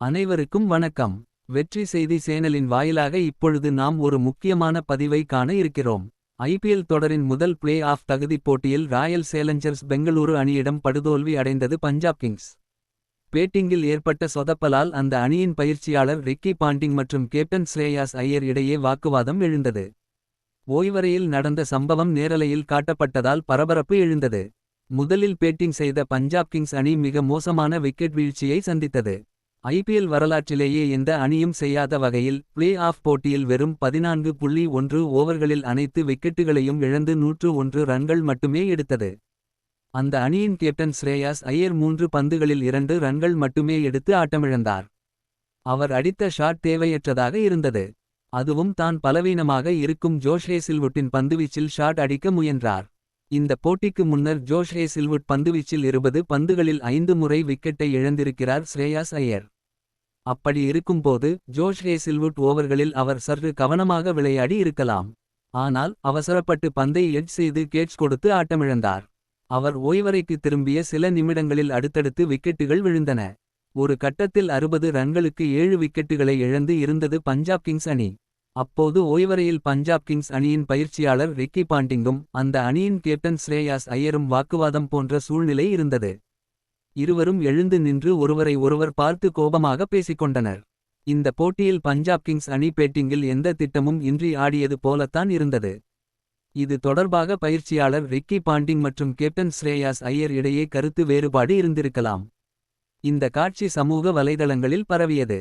அனைவருக்கும் வணக்கம். வெற்றி செய்தி சேனலின் வாயிலாக இப்பொழுது நாம் ஒரு முக்கியமான பதிவை காண இருக்கிறோம். ஐபிஎல் தொடரின் முதல் பிளே ஆஃப் தகுதிப் போட்டியில் ராயல் சேலஞ்சர்ஸ் பெங்களூரு அணியிடம் படுதோல்வி அடைந்தது பஞ்சாப் கிங்ஸ். பேட்டிங்கில் ஏற்பட்ட சொதப்பலால் அந்த அணியின் பயிற்சியாளர் ரிக்கி பாண்டிங் மற்றும் கேப்டன் ஸ்ரேயாஸ் ஐயர் இடையே வாக்குவாதம் எழுந்தது. ஓய்வறையில் நடந்த சம்பவம் நேரலையில் காட்டப்பட்டதால் பரபரப்பு எழுந்தது. முதலில் பேட்டிங் செய்த பஞ்சாப் கிங்ஸ் அணி மிக மோசமான விக்கெட் வீழ்ச்சியை சந்தித்தது. ஐபிஎல் வரலாற்றிலேயே எந்த அணியும் செய்யாத வகையில் பிளே ஆஃப் போட்டியில் வெறும் பதினான்கு புள்ளி ஒன்று ஓவர்களில் அனைத்து விக்கெட்டுகளையும் இழந்து நூற்று ஒன்று ரன்கள் மட்டுமே எடுத்தது. அந்த அணியின் கேப்டன் ஸ்ரேயாஸ் ஐயர் மூன்று பந்துகளில் இரண்டு ரன்கள் மட்டுமே எடுத்து ஆட்டமிழந்தார். அவர் அடித்த ஷாட் தேவையற்றதாக இருந்தது. அதுவும் தான் பலவீனமாக இருக்கும் ஜோஷே சில்வுட்டின் பந்துவீச்சில் ஷாட் அடிக்க முயன்றார். இந்த போட்டிக்கு முன்னர் ஜோஷ் ஹேசில்வுட் பந்துவீச்சில் இருபது பந்துகளில் ஐந்து முறை விக்கெட்டை இழந்திருக்கிறார் ஸ்ரேயாஸ் ஐயர். அப்படி இருக்கும்போது ஜோஷ் ஹேசில்வுட் ஓவர்களில் அவர் சற்று கவனமாக விளையாடி இருக்கலாம். ஆனால் அவசரப்பட்டு பந்தை எட்ஜ் செய்து கேட்ச் கொடுத்து ஆட்டமிழந்தார். அவர் ஓய்வறைக்கு திரும்பிய சில நிமிடங்களில் அடுத்தடுத்து விக்கெட்டுகள் விழுந்தன. ஒரு கட்டத்தில் அறுபது ரன்களுக்கு ஏழு விக்கெட்டுகளை இழந்து இருந்தது பஞ்சாப் கிங்ஸ் அணி. அப்போது ஓய்வறையில் பஞ்சாப் கிங்ஸ் அணியின் பயிற்சியாளர் ரிக்கி பாண்டிங்கும் அந்த அணியின் கேப்டன் ஸ்ரேயாஸ் ஐயரும் வாக்குவாதம் போன்ற சூழ்நிலை இருந்தது. இருவரும் எழுந்து நின்று ஒருவரை ஒருவர் பார்த்து கோபமாக பேசிக்கொண்டனர். இந்த போட்டியில் பஞ்சாப் கிங்ஸ் அணி பேட்டிங்கில் எந்த திட்டமும் இன்றி ஆடியது போலத்தான் இருந்தது. இது தொடர்பாக பயிற்சியாளர் ரிக்கி பாண்டிங் மற்றும் கேப்டன் ஸ்ரேயாஸ் ஐயர் இடையே கருத்து வேறுபாடு இருந்திருக்கலாம். இந்த காட்சி சமூக வலைதளங்களில் பரவியது.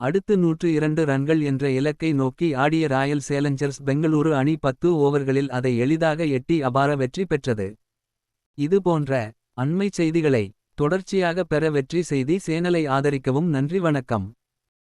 அடுத்து நூற்று இரண்டு ரன்கள் என்ற இலக்கை நோக்கி ஆடிய ராயல் சேலஞ்சர்ஸ் பெங்களூரு அணி பத்து ஓவர்களில் அதை எளிதாக எட்டி அபார வெற்றி பெற்றது. இது போன்ற அண்மைச் செய்திகளை தொடர்ச்சியாக பெற வெற்றி செய்தி சேனலை ஆதரிக்கவும் நன்றி வணக்கம்.